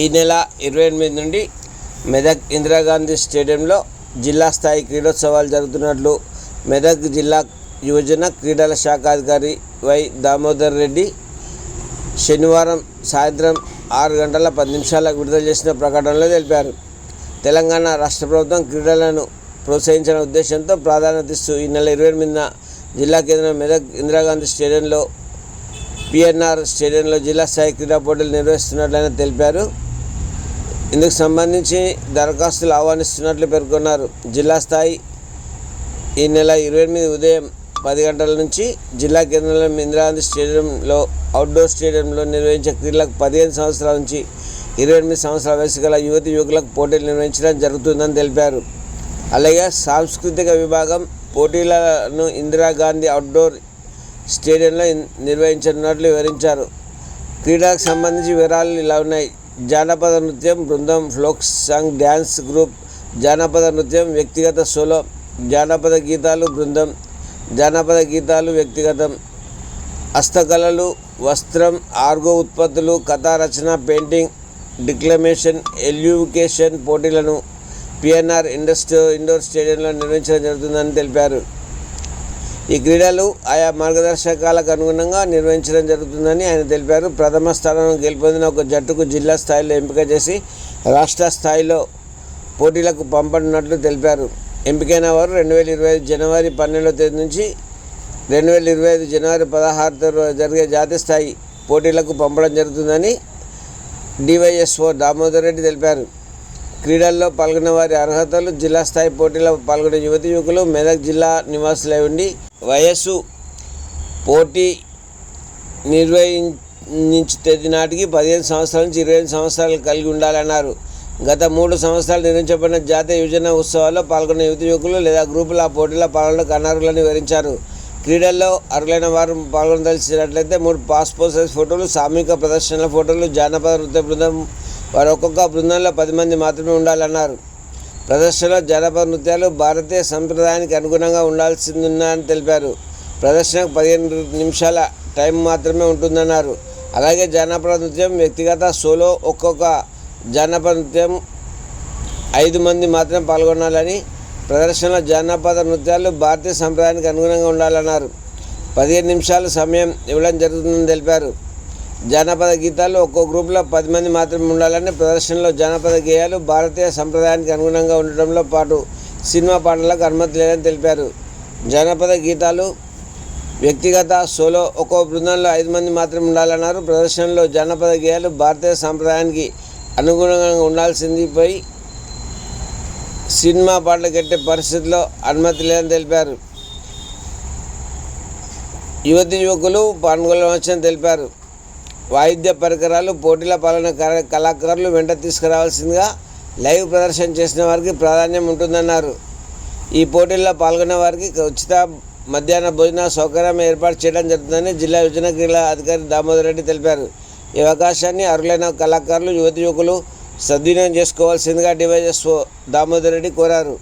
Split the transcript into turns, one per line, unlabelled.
ఈ నెల ఇరవై ఎనిమిది నుండి మెదక్ ఇందిరాగాంధీ స్టేడియంలో జిల్లా స్థాయి క్రీడోత్సవాలు జరుగుతున్నట్లు మెదక్ జిల్లా యువజన క్రీడల శాఖ అధికారి వై దామోదర్ రెడ్డి శనివారం సాయంత్రం ఆరు గంటల పది నిమిషాలకు విడుదల చేసిన ప్రకటనలో తెలిపారు. తెలంగాణ రాష్ట్ర ప్రభుత్వం క్రీడలను ప్రోత్సహించిన ఉద్దేశంతో ప్రాధాన్యత ఇస్తూ ఈ నెల ఇరవై ఎనిమిదిన జిల్లా కేంద్రం మెదక్ ఇందిరాగాంధీ స్టేడియంలో పిఎన్ఆర్ స్టేడియంలో జిల్లా స్థాయి క్రీడా పోటీలు నిర్వహిస్తున్నట్లయినా తెలిపారు. ఇందుకు సంబంధించి దరఖాస్తులు ఆహ్వానిస్తున్నట్లు పేర్కొన్నారు. జిల్లా స్థాయి ఈ నెల ఇరవై ఎనిమిది ఉదయం పది గంటల నుంచి జిల్లా కేంద్రంలో ఇందిరాగాంధీ స్టేడియంలో అవుట్డోర్ స్టేడియంలో నిర్వహించే క్రీడలకు పదిహేను సంవత్సరాల నుంచి ఇరవై ఎనిమిది సంవత్సరాల వయసు గల యువతి యువకులకు పోటీలు నిర్వహించడం జరుగుతుందని తెలిపారు. అలాగే సాంస్కృతిక విభాగం పోటీలను ఇందిరాగాంధీ అవుట్డోర్ స్టేడియంలో నిర్వహించనున్నట్లు వివరించారు. క్రీడలకు సంబంధించి వివరాలు ఇలా ఉన్నాయి. జానపద నృత్యం బృందం ఫ్లోక్ సాంగ్ డ్యాన్స్ గ్రూప్ జానపద నృత్యం వ్యక్తిగత సోలో జానపద గీతాలు బృందం జానపద గీతాలు వ్యక్తిగతం హస్తకళలు వస్త్రం ఆర్గో ఉత్పత్తులు కథా రచన పెయింటింగ్ డిక్లమేషన్ ఎల్యూకేషన్ పోటీలను పిఎన్ఆర్ ఇండస్ట్రీ ఇండోర్ స్టేడియంలో నిర్వహించడం జరుగుతుందని తెలిపారు. ఈ క్రీడలు ఆయా మార్గదర్శకాలకు అనుగుణంగా నిర్వహించడం జరుగుతుందని ఆయన తెలిపారు. ప్రథమ స్థానం గెలుపొందిన ఒక జట్టుకు జిల్లా స్థాయిలో ఎంపిక చేసి రాష్ట్ర స్థాయిలో పోటీలకు పంపనున్నట్లు తెలిపారు. ఎంపికైన వారు రెండు వేల ఇరవై ఐదు జనవరి పన్నెండవ తేదీ నుంచి రెండు వేల ఇరవై ఐదు జనవరి పదహారు జరిగే జాతీయ స్థాయి పోటీలకు పంపడం జరుగుతుందని డివైఎస్ఓ దామోదర్ రెడ్డి తెలిపారు. క్రీడల్లో పాల్గొన్న వారి అర్హతలు జిల్లా స్థాయి పోటీలో పాల్గొనే యువతి యువకులు మెదక్ జిల్లా నివాసులై ఉండి వయస్సు పోటీ నిర్వహించు తేదీ నాటికి పదిహేను సంవత్సరాల నుంచి ఇరవై ఐదు సంవత్సరాలు కలిగి ఉండాలన్నారు. గత మూడు సంవత్సరాలు నిర్వహించబడిన జాతీయ యువజన ఉత్సవాల్లో పాల్గొన్న యువతి యువకులు లేదా గ్రూపుల ఆ పోటీలో పాల్గొనడానికి అనర్హులని వివరించారు. క్రీడల్లో అర్హులైన వారు పాల్గొనదలిచినట్లయితే మూడు పాస్పోర్ట్ సైజ్ ఫోటోలు సామూహిక ప్రదర్శనల ఫోటోలు జానపద నృత్య బృందం వారు ఒక్కొక్క బృందంలో పది మంది మాత్రమే ఉండాలన్నారు. ప్రదర్శనలో జానపద నృత్యాలు భారతీయ సంప్రదాయానికి అనుగుణంగా ఉండాల్సిందని తెలిపారు. ప్రదర్శనకు పదిహేను నిమిషాల టైం మాత్రమే ఉంటుందన్నారు. అలాగే జానపద నృత్యం వ్యక్తిగత సోలో ఒక్కొక్క జానపద నృత్యం ఐదు మంది మాత్రం పాల్గొనాలని ప్రదర్శనలో జానపద నృత్యాలు భారతీయ సంప్రదాయానికి అనుగుణంగా ఉండాలన్నారు. పదిహేను నిమిషాలు సమయం ఇవ్వడం జరుగుతుందని తెలిపారు. జానపద గీతాలు ఒక్కో గ్రూప్లో పది మంది మాత్రమే ఉండాలని ప్రదర్శనలో జానపద గేయాలు భారతీయ సంప్రదాయానికి అనుగుణంగా ఉండటంలో పాటు సినిమా పాటలకు అనుమతి లేదని తెలిపారు. జానపద గీతాలు వ్యక్తిగత సోలో ఒక్కో బృందంలో ఐదు మంది మాత్రమే ఉండాలన్నారు. ప్రదర్శనలో జానపద గేయాలు భారతీయ సంప్రదాయానికి అనుగుణంగా ఉండాల్సిందిపై సినిమా పాటలు కట్టే పరిస్థితిలో అనుమతి లేదని తెలిపారు. యువతి యువకులు పాల్గొనవచ్చని తెలిపారు. వాయిద్య పరికరాలు పోటీల పాలన కళాకారులు వెంట తీసుకురావాల్సిందిగా లైవ్ ప్రదర్శన చేసిన వారికి ప్రాధాన్యం ఉంటుందన్నారు. ఈ పోటీల్లో పాల్గొనే వారికి ఉచిత మధ్యాహ్న భోజన సౌకర్యం ఏర్పాటు చేయడం జరుగుతుందని జిల్లా యోజన క్రీడా అధికారి దామోదర్ రెడ్డి తెలిపారు. ఈ అవకాశాన్ని అర్హులైన కళాకారులు యువతి యువకులు సద్వినియోగం చేసుకోవాల్సిందిగా డివైఎస్ఓ దామోదర్ రెడ్డి కోరారు.